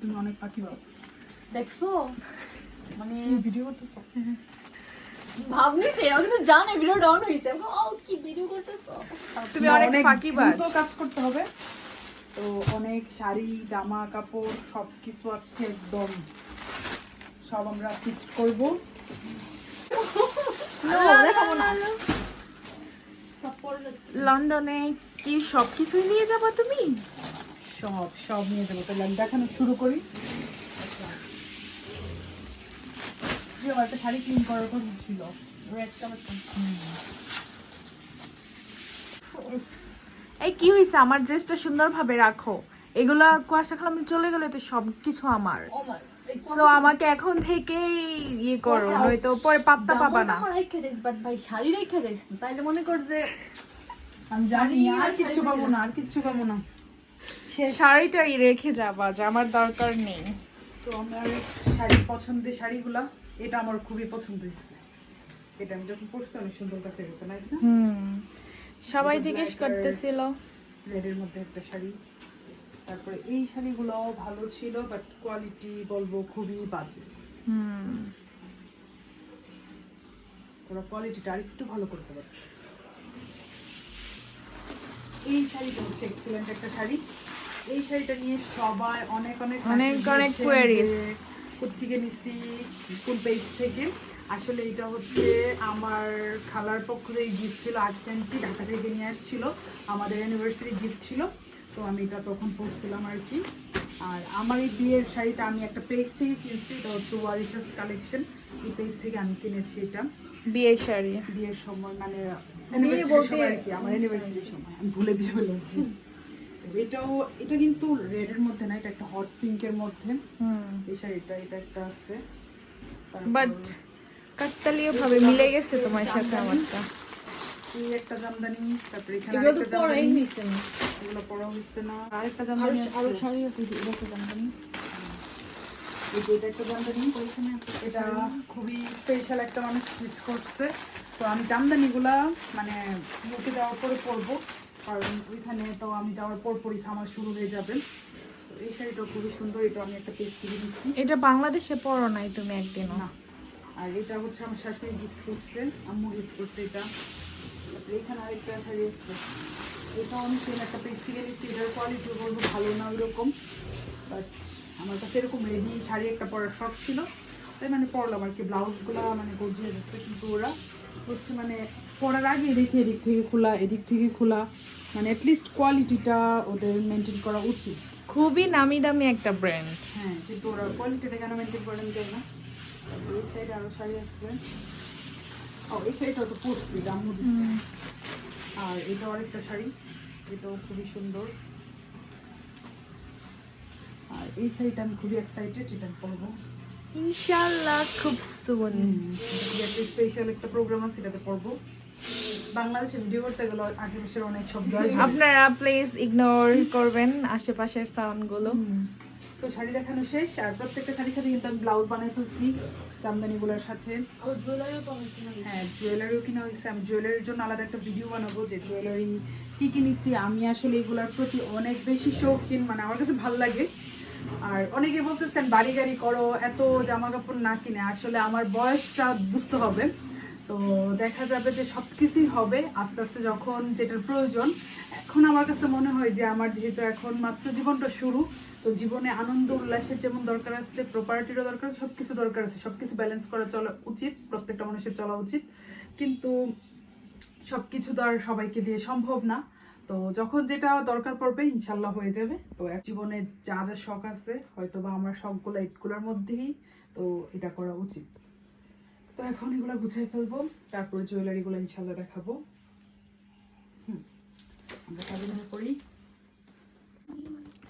তুমি অনেক পাখি বাস দেখছ? মানে ভিডিও করতেছো? ভাবনি সে আমি কিন্তু জানে ভিডিও ডাউন হয়েছে ও কি ভিডিও করতেছো? তুমি অনেক ফাঁকিবাজ দ্রুত কাজ করতে হবে। তো অনেক শাড়ি জামা কাপড় সবকিছু আজকে একদম সব আমরা ফিক্স করব। সব লন্ডনে কি সবকিছুই নিয়ে যাবা তুমি? সব সব নিয়ে দেবো তাহলে আমি দেখানো শুরু করি। আমার একটা শাড়ি ক্লিন করার কথা ছিল। এই কি হয়েছে আমার ড্রেসটা সুন্দরভাবে রাখো। এগুলা কুয়াশা খালামে চলে গেলে তো সবকিছু আমার। সো আমাকে এখন থেকেই ইয়ে করো নয়তো পরে পাত্তা পাবা না। রেখে যাইস বাট ভাই শাড়ি রেখে যাইস না তাইলে মনে কর যে আমি জানি আর আর কিচ্ছু পাবো না। আর কিচ্ছু পাবো না। শাড়িটাই রেখে যাবা যে আমার দরকার নেই। তো আমার শাড়ি পছন্দের শাড়িগুলা এটা আমার খুবই পছন্দ হয়েছে। এটা আমি যখন পরছি অনেক সুন্দর দেখা গেছে না? হুম। সবাই জিজ্ঞেস করতেছিল। রেডের মধ্যে একটা শাড়ি। তারপরে এই শাড়িগুলোও ভালো ছিল বাট কোয়ালিটি বলব খুবই বাজে। হুম। ওরা কোয়ালিটিটা আর একটু ভালো করতে পারে। এই শাড়িটা হচ্ছে এক্সিলেন্ট একটা শাড়ি। এই শাড়িটা নিয়ে সবাই অনেক অনেক অনেক অনেক। যে কোত্থেকে নিচ্ছি কোন পেজ থেকে। আসলে এটা হচ্ছে আমার খালার পক্ষ থেকে গিফট ছিল আট প্যান্টটি ঢাকা থেকে নিয়ে আসছিল। আমাদের অ্যানিভার্সারি গিফট ছিল। তো আমি এটা তখন পরছিলাম আর কি। আর আমার এই বিয়ের শাড়িটা আমি একটা পেজ থেকে কিনছি এটা হচ্ছে ওয়ারিশাস কালেকশন এই পেজ থেকে আমি কিনেছি এটা। বিয়ে শাড়ি। বিয়ের সময় মানে আর কি আমার অ্যানিভার্সারির সময়। আমি ভুলে বিয়ে বলেছি এটাও এটা কিন্তু রেডের মধ্যে না এটা একটা হট পিঙ্কের মধ্যে। এই শাড়িটা এটা একটা আছে। বাট কাকতালীয় ভাবে মিলে গেছে তোমার সাথে আমারটা। এই একটা জামদানি তারপরে এখানে আরেকটা জামদানি। হইছে না। এগুলো পরা হচ্ছে না। আরেকটা জামদানি আরও শাড়ি আছে এটা তো জানি এই যে এটা একটা জামদানি এটা খুবই স্পেশাল একটা মানুষ করছে। তো আমি জামদানিগুলা মানে মুখে দেওয়ার পরে পরবো। কারণ ওইখানে তো আমি যাওয়ার পর পরই আমার শুরু হয়ে যাবে। এই শাড়িটা খুবই সুন্দর এটা আমি একটা পেজ থেকে নিচ্ছি। এটা বাংলাদেশে পড়ো নাই তুমি একদিনও। না আর এটা হচ্ছে আমার শাশুড়ি গিফট করছে আম্মু গিফট করছে এটা। তারপরে এখানে আরেকটা শাড়ি এসছে। এটাও আমি সেম একটা পেজ থেকে নিচ্ছি এটার কোয়ালিটি বলব ভালো না ওইরকম। বাট আমার কাছে এরকম রেডি শাড়ি একটা পরার শখ ছিল। তাই মানে পরলাম আর কি ব্লাউজগুলো মানে গজিয়ে যাচ্ছে কিন্তু ওরা। হচ্ছে মানে পরার আগে দেখি এদিক থেকে খোলা এদিক থেকে খোলা। মানে অ্যাটলিস্ট কোয়ালিটিটা ওদের মেনটেন করা উচিত। খুবই নামি দামি একটা ব্র্যান্ড হ্যাঁ কিন্তু ওরা কোয়ালিটিটা কেন মেনটেন করেন যায় না? এই সাইডে আরও শাড়ি আসছে। ও এই শাড়িটা তো পরছি রামু আর এটা আরেকটা শাড়ি এটাও খুবই সুন্দর। আর এই শাড়িটা আমি খুবই এক্সাইটেড এটা পরবো। ইনশাআল্লাহ খুব সুন স্পেশাল একটা প্রোগ্রাম আছে এটাতে পরবো। বাংলাদেশে ভিডিও করতে গেলে আশেপাশের অনেক শব্দ আপনারা প্লিজ ইগনোর করবেন আশেপাশের সাউন্ডগুলো তো শাড়ি দেখানো শেষ আর প্রত্যেকটা শাড়ির সাথে কিন্তু আমি ব্লাউজ বানাই ফেলছি জামদানিগুলোর সাথে। হ্যাঁ জুয়েলারিও কিনা হয়েছে। আমি জুয়েলারির জন্য আলাদা একটা ভিডিও বানাবো যে জুয়েলারি কি কিনেছি আমি আসলে এগুলোর প্রতি অনেক বেশি শৌখিন মানে আমার কাছে ভালো লাগে। আর অনেকে বলতেছেন বাড়ি গাড়ি করো এত জামা কাপড় না কিনে। আসলে আমার বয়সটা বুঝতে হবে। তো দেখা যাবে যে সব কিছুই হবে আস্তে আস্তে যখন যেটার প্রয়োজন। এখন আমার কাছে মনে হয় যে আমার যেহেতু এখন মাত্র জীবনটা শুরু, তো জীবনে আনন্দ, উল্লাসের যেমন দরকার আছে প্রপার্টিরও দরকার আছে সব কিছু দরকার আছে। সব কিছু ব্যালেন্স করা চলা উচিত, প্রত্যেকটা মানুষের চলা উচিত। কিন্তু সব কিছু তো আর সবাইকে দিয়ে সম্ভব না। তো যখন যেটা দরকার পড়বে ইনশাল্লাহ হয়ে যাবে। তো জীবনে যা যা শখ আছে হয়তো বা আমার শখগুলো এইটগুলোর মধ্যেই তো এটা করা উচিত। তো এখন এগুলো গুছিয়ে ফেলব তারপরে জুয়েলারিগুলো ইনশাল্লাহ দেখাবো। হুম, আমরা কাবিনে করি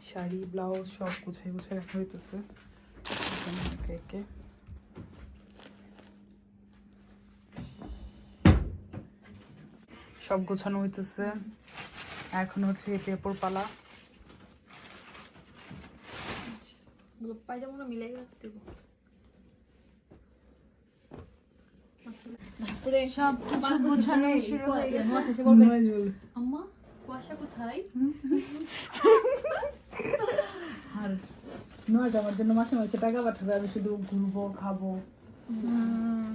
শাড়ি ব্লাউজ সব গুছাই গুছাই রাখা হইতেছে। সব গোছানো হইতেছে। এখন হচ্ছে পেপর পালা। পায়জামা মিলাই দেবো তারপরে সব কিছু গোছানো শুরু হয়ে গেছে। নোয়া এসে বলবে আম্মা কুয়াশা কোথায়? আর নয় আমার জন্য মাসে মাসে টাকা পাঠাবে আমি শুধু ঘুরবো খাব। হুম,